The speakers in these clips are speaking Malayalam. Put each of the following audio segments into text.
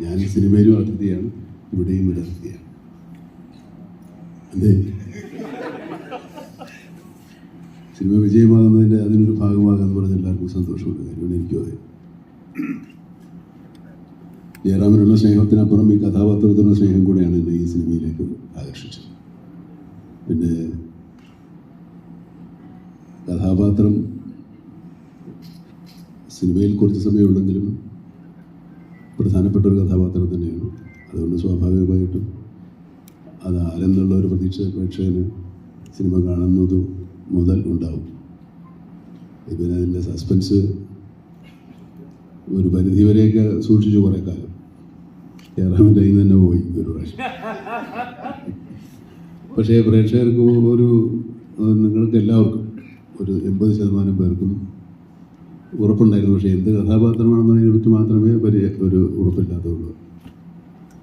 ഞാൻ സിനിമയിലും അതിഥിയാണ് ഇവിടെയും ഒരു അതിഥിയാണ്. അതെ. സിനിമ വിജയമാകുന്നതിന്റെ അതിനൊരു ഭാഗമാകാന്ന് പറഞ്ഞ എല്ലാവർക്കും സന്തോഷമുണ്ട്. കാര്യമാണ് എനിക്കും അതെ. ജയറാമിനുള്ള സ്നേഹത്തിനപ്പുറം ഈ കഥാപാത്രത്തിനുള്ള സ്നേഹം കൂടെയാണ് എന്നെ ഈ സിനിമയിലേക്ക് ആകർഷിച്ചത്. പിന്നെ കഥാപാത്രം സിനിമയിൽ കുറച്ച് സമയമുണ്ടെങ്കിലും പ്രധാനപ്പെട്ട ഒരു കഥാപാത്രം തന്നെയാണ്. അതുകൊണ്ട് സ്വാഭാവികമായിട്ടും അത് ആരെന്നുള്ള ഒരു പ്രതീക്ഷ പ്രേക്ഷകന് സിനിമ കാണുന്നത് മുതൽ ഉണ്ടാവും. പിന്നെ അതിന്റെ സസ്പെൻസ് ഒരു പരിധി വരെയൊക്കെ സൂക്ഷിച്ചു കുറേ കാലം. ജയറാമിന്റെ കയ്യിൽ തന്നെ പോയി ഒരു പ്രാവശ്യം. പക്ഷേ പ്രേക്ഷകർക്ക് ഒരു നിങ്ങൾക്ക് എല്ലാവർക്കും ഒരു എൺപത് ശതമാനം പേർക്കും ഉറപ്പുണ്ടായിരുന്നു. പക്ഷേ എന്ത് കഥാപാത്രമാണെന്നതിനെ കുറിച്ച് മാത്രമേ വലിയ ഒരു ഉറപ്പില്ലാത്തതുള്ളൂ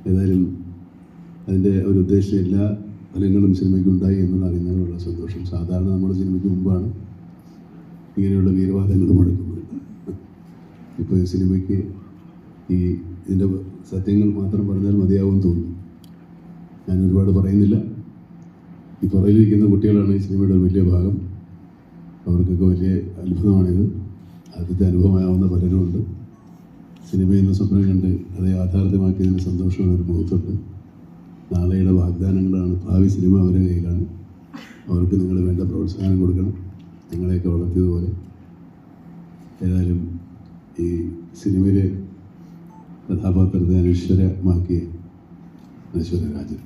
ഏതായാലും അതിന്റെ ഒരു ഉദ്ദേശം എല്ലാ ഫലങ്ങളും സിനിമയ്ക്ക് ഉണ്ടായി എന്നുള്ള അറിയുന്നതിനുള്ള സന്തോഷം. സാധാരണ നമ്മുടെ സിനിമയ്ക്ക് മുമ്പാണ് ഇങ്ങനെയുള്ള വീരവാദങ്ങൾ മുടക്കുന്നത് ഇപ്പോൾ ഈ സിനിമയ്ക്ക് ഈ ഇതിന്റെ സത്യങ്ങൾ മാത്രം പറഞ്ഞാൽ മതിയാവും തോന്നുന്നു. ഞാൻ ഒരുപാട് പറയുന്നില്ല. ഈ പുറകിലിരിക്കുന്ന കുട്ടികളാണ് ഈ സിനിമയുടെ വലിയ ഭാഗം. അവർക്കൊക്കെ വലിയ അത്ഭുതമാണിത്. ആദ്യത്തെ അനുഭവമാവുന്ന പലരുമുണ്ട് സിനിമയിൽ സ്വപ്നം കണ്ട് അത് യാഥാർത്ഥ്യമാക്കിയതിന്റെ സന്തോഷം ഒരു മുഖത്തുണ്ട് നാളെയുടെ വാഗ്ദാനങ്ങളാണ് ഭാവി സിനിമ അവരുടെ കയ്യിലാണ്. അവർക്ക് നിങ്ങൾ വേണ്ട പ്രോത്സാഹനം കൊടുക്കണം. നിങ്ങളെയൊക്കെ വളർത്തിയതുപോലെ. ഏതായാലും ഈ സിനിമയിലെ കഥാപാത്രത്തെ അനശ്വരമാക്കിയ അനശ്വര രാജൻ